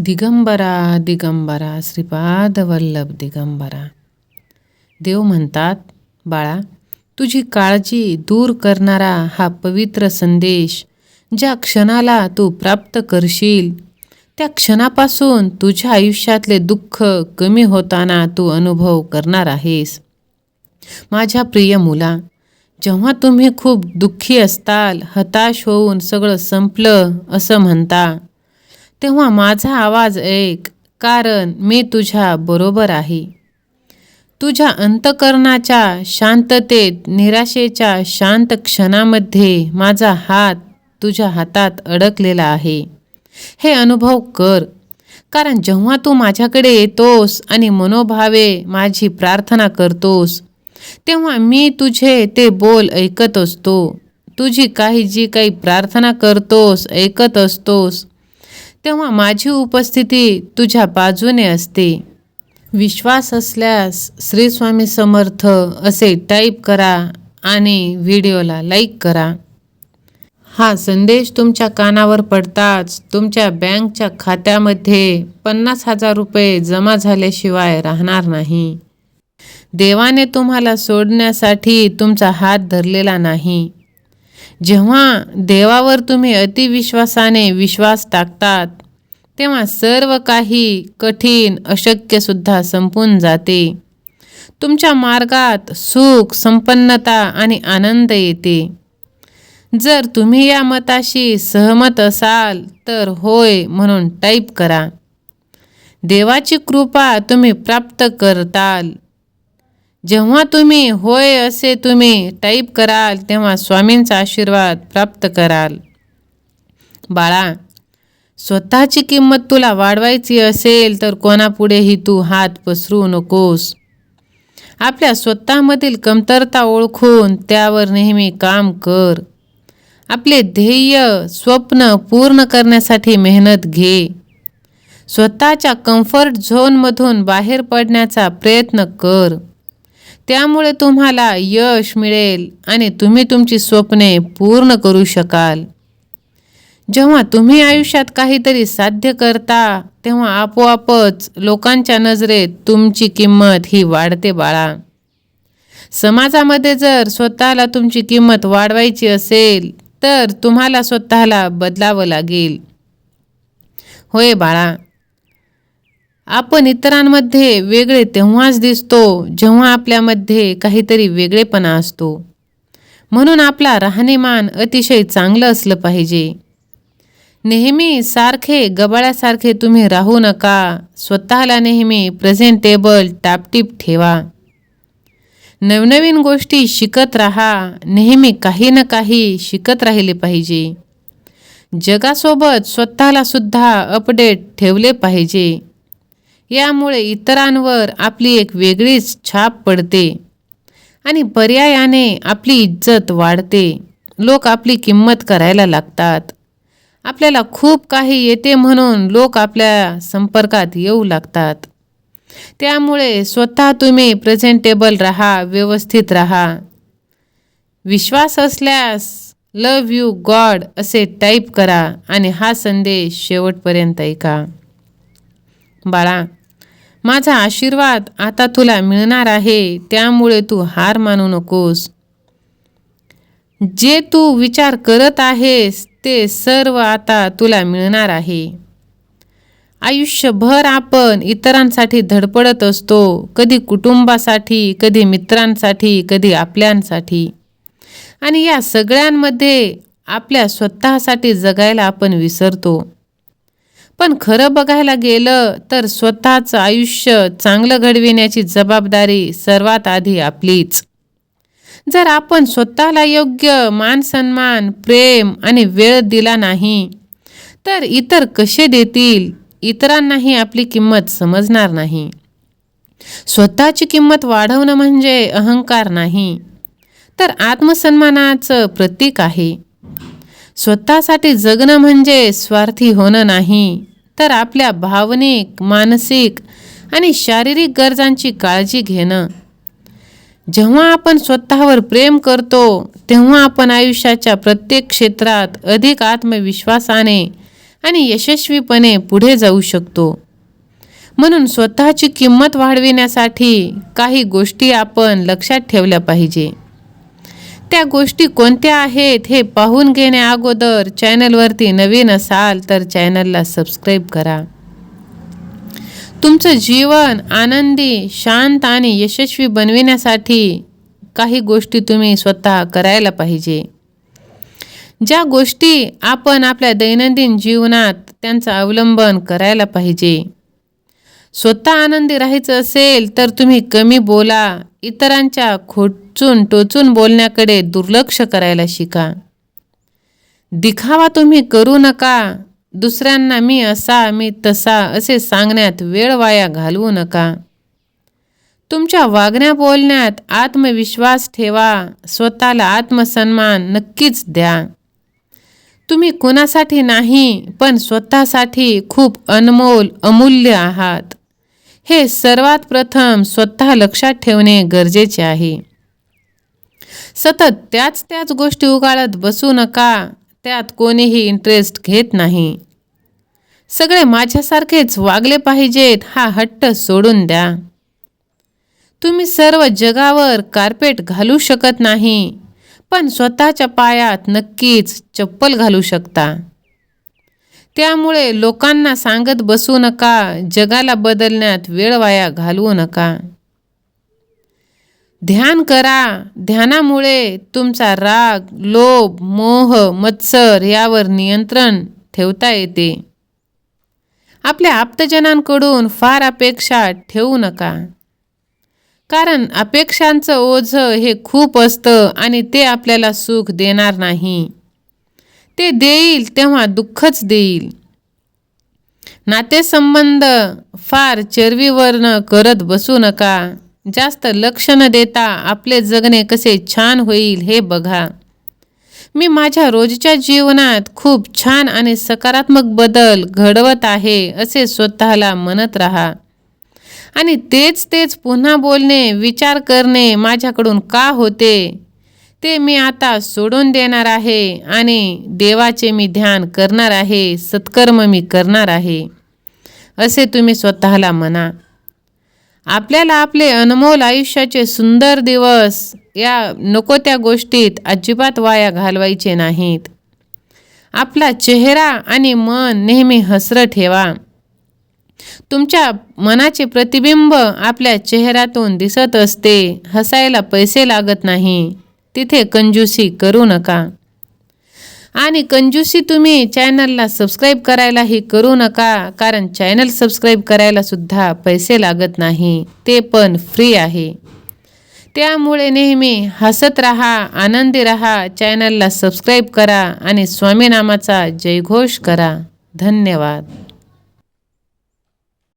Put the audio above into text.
दिगंबरा दिगंबरा श्रीपाद वल्लभ दिगंबरा. देव म्हणतात बाळा तुझी काळजी दूर करणारा हा पवित्र संदेश ज्या क्षणाला तू प्राप्त करशील त्या क्षणापासून तुझ्या आयुष्यातले दुःख कमी होताना तू अनुभव करणार आहेस. माझ्या प्रिय मुला जेव्हा तुम्ही खूप दुःखी असताल हताश होऊन सगळं संपलं असं म्हणता तेव्हा माझा आवाज ऐक कारण मी तुझ्या बरोबर आहे. तुझ्या अंतकरणाच्या शांततेत निराशेच्या शांत क्षणामध्ये माझा हात तुझ्या हातात अडकलेला आहे. हे अनुभव कर कारण जेव्हा तू माझ्याकडे येतोस आणि मनोभावे माझी प्रार्थना करतोस तेव्हा मी तुझे ते बोल ऐकत असतो. तुझी काही जी काही प्रार्थना करतोस ऐकत असतोस तेव्हा माझी उपस्थिती तुझ्या बाजूने असते. विश्वास असल्यास श्रीस्वामी समर्थ असे टाईप करा आणि व्हिडिओला लाईक करा. हा संदेश तुमच्या कानावर पडताच तुमच्या बँकच्या खात्यामध्ये पन्नास हजार रुपये जमा झाल्याशिवाय राहणार नाही. देवाने तुम्हाला सोडण्यासाठी तुमचा हात धरलेला नाही. जेव्हा देवावर तुम्ही अतिविश्वासाने विश्वास टाकतात तेव्हा सर्व काही कठीण अशक्यसुद्धा संपून जाते. तुमच्या मार्गात सुख संपन्नता आणि आनंद येते. जर तुम्ही या मताशी सहमत असाल तर होय म्हणून टाईप करा. देवाची कृपा तुम्ही प्राप्त करताल. जेव्हा तुम्ही होय असे तुम्ही टाईप कराल तेव्हा स्वामींचा आशीर्वाद प्राप्त कराल. बाळा स्वतःची किंमत तुला वाढवायची असेल तर कोणापुढेही तू हात पसरू नकोस. आपल्या स्वतःमधील कमतरता ओळखून त्यावर नेहमी काम कर. आपले ध्येय स्वप्न पूर्ण करण्यासाठी मेहनत घे. स्वतःच्या कम्फर्ट झोनमधून बाहेर पडण्याचा प्रयत्न कर. त्यामुळे तुम्हाला यश मिळेल आणि तुम्ही तुमची स्वप्ने पूर्ण करू शकाल. जेव्हा तुम्ही आयुष्यात काहीतरी साध्य करता तेव्हा आपोआपच लोकांच्या नजरेत तुमची किंमत ही वाढते बाळा. समाजामध्ये जर स्वतःला तुमची किंमत वाढवायची असेल तर तुम्हाला स्वतःला बदलावं लागेल. होय बाळा. आपण इतरांमध्ये वेगळे तेव्हाच दिसतो जेव्हा आपल्यामध्ये काहीतरी वेगळेपणा असतो. म्हणून आपला राहणीमान अतिशय चांगलं असलं पाहिजे. नेहमी सारखे गबाळ्यासारखे तुम्ही राहू नका. स्वतःला नेहमी प्रेझेंटेबल टापटीप ठेवा. नवनवीन गोष्टी शिकत राहा. नेहमी काही ना काही शिकत राहिले पाहिजे. जगासोबत स्वतःला सुद्धा अपडेट ठेवले पाहिजे. यामुळे इतरांवर आपली एक वेगळीच छाप पडते आणि पर्यायाने आपली इज्जत वाढते. लोक आपली किंमत करायला लागतात. आपल्याला खूप काही येते म्हणून लोक आपल्या संपर्कात येऊ लागतात. त्यामुळे स्वतः तुम्ही प्रेझेंटेबल राहा व्यवस्थित राहा. विश्वास असल्यास लव यू गॉड असे टाईप करा आणि हा संदेश शेवटपर्यंत ऐका. बाळा माझा आशीर्वाद आता तुला मिळणार आहे त्यामुळे तू हार मानू नकोस. जे तू विचार करत आहेस ते सर्व आता तुला मिळणार आहे. आयुष्यभर आपण इतरांसाठी धडपडत असतो कधी कुटुंबासाठी कधी मित्रांसाठी कधी आपल्यांसाठी. आणि या सगळ्यांमध्ये आपल्या स्वतःसाठी जगायला आपण विसरतो. पण खरं बघायला गेलं तर स्वतःचं आयुष्य चांगलं घडविण्याची जबाबदारी सर्वात आधी आपलीच. जर आपण स्वतःला योग्य मानसन्मान प्रेम आणि वेळ दिला नाही तर इतर कसे देतील इतरांनाही आपली किंमत समजणार नाही. स्वतःची किंमत वाढवणं म्हणजे अहंकार नाही तर आत्मसन्मानाचं प्रतीक आहे. स्वतःसाठी जगणं म्हणजे स्वार्थी होणं नाही. तर आपल्या भावनिक मानसिक आणि शारीरिक गरजांची काळजी घेणं. जेव्हा आपण स्वतःवर प्रेम करतो तेव्हा आपण आयुष्याच्या प्रत्येक क्षेत्रात अधिक आत्मविश्वासाने आणि यशस्वीपणे पुढे जाऊ शकतो. म्हणून स्वतःची किंमत वाढविण्यासाठी काही गोष्टी आपण लक्षात ठेवल्या पाहिजे. त्या गोष्टी कोणत्या आहेत हे पाहून घेण्या अगोदर चॅनलवरती नवीन असाल तर चॅनलला सबस्क्राईब करा. तुमचं जीवन आनंदी शांत आणि यशस्वी बनविण्यासाठी काही गोष्टी तुम्ही स्वतः करायला पाहिजे. ज्या गोष्टी आपण आपल्या दैनंदिन जीवनात त्यांचं अवलंबन करायला पाहिजे. स्वतः आनंदी राहायचं असेल तर तुम्ही कमी बोला. इतरांच्या खोचून टोचून बोलण्याकडे दुर्लक्ष करायला शिका. दिखावा तुम्ही करू नका. दुसऱ्यांना मी असा मी तसा असे सांगण्यात वेळ वाया घालवू नका. तुमच्या वागण्या बोलण्यात आत्मविश्वास ठेवा. स्वतःला आत्मसन्मान नक्कीच द्या. तुम्ही कुणासाठी नाही पण स्वतःसाठी खूप अनमोल अमूल्य आहात. हे सर्वात प्रथम स्वतः लक्षात ठेवणे गरजेचे आहे. सतत त्याच त्याच गोष्टी उगाळत बसू नका त्यात कोणीही इंटरेस्ट घेत नाही. सगळे माझ्यासारखेच वागले पाहिजेत हा हट्ट सोडून द्या. तुम्ही सर्व जगावर कार्पेट घालू शकत नाही पण स्वतःच्या पायात नक्कीच चप्पल घालू शकता. त्यामुळे लोकांना सांगत बसू नका जगाला बदलण्यात वेळ वाया घालवू नका. ध्यान करा ध्यानामुळे तुमचा राग लोभ मोह मत्सर यावर नियंत्रण ठेवता येते. आपल्या आप्तजनांकडून फार अपेक्षा ठेवू नका. कारण अपेक्षांचं ओझं हे खूप असतं आणि ते आपल्याला सुख देणार नाही. ते देईल तेव्हा दुःखच देईल. नातेसंबंध फार चरवीवर्ण करत बसू नका. जास्त लक्ष न देता आपले जगणे कसे छान होईल हे बघा. मी माझ्या रोजच्या जीवनात खूप छान आणि सकारात्मक बदल घडवत आहे असे स्वतःला म्हणत राहा. आणि तेच तेच पुन्हा बोलणे विचार करणे माझ्याकडून का होते? ते मी आता सोडून देणार आहे आणि देवाचे मी ध्यान करणार आहे सत्कर्म मी करणार आहे. असे तुम्ही स्वतःला म्हणा. आपल्याला आपले अनमोल आयुष्याचे सुंदर दिवस या नको त्या गोष्टीत अजिबात वाया घालवायचे नाहीत. आपला चेहरा आणि मन नेहमी हसरं ठेवा. तुमच्या मनाचे प्रतिबिंब आपल्या चेहऱ्यातून दिसत असते हसायला पैसे लागत नाही. तिथे कंजूसी करू नका. आणि कंजूसी तुम्ही चॅनलला सबस्क्राईब करायलाही करू नका कारण चॅनल सबस्क्राईब करायलासुद्धा पैसे लागत नाही ते पण फ्री आहे. त्यामुळे नेहमी हसत राहा आनंदी राहा चॅनलला सबस्क्राईब करा आणि स्वामीनामाचा जयघोष करा. धन्यवाद.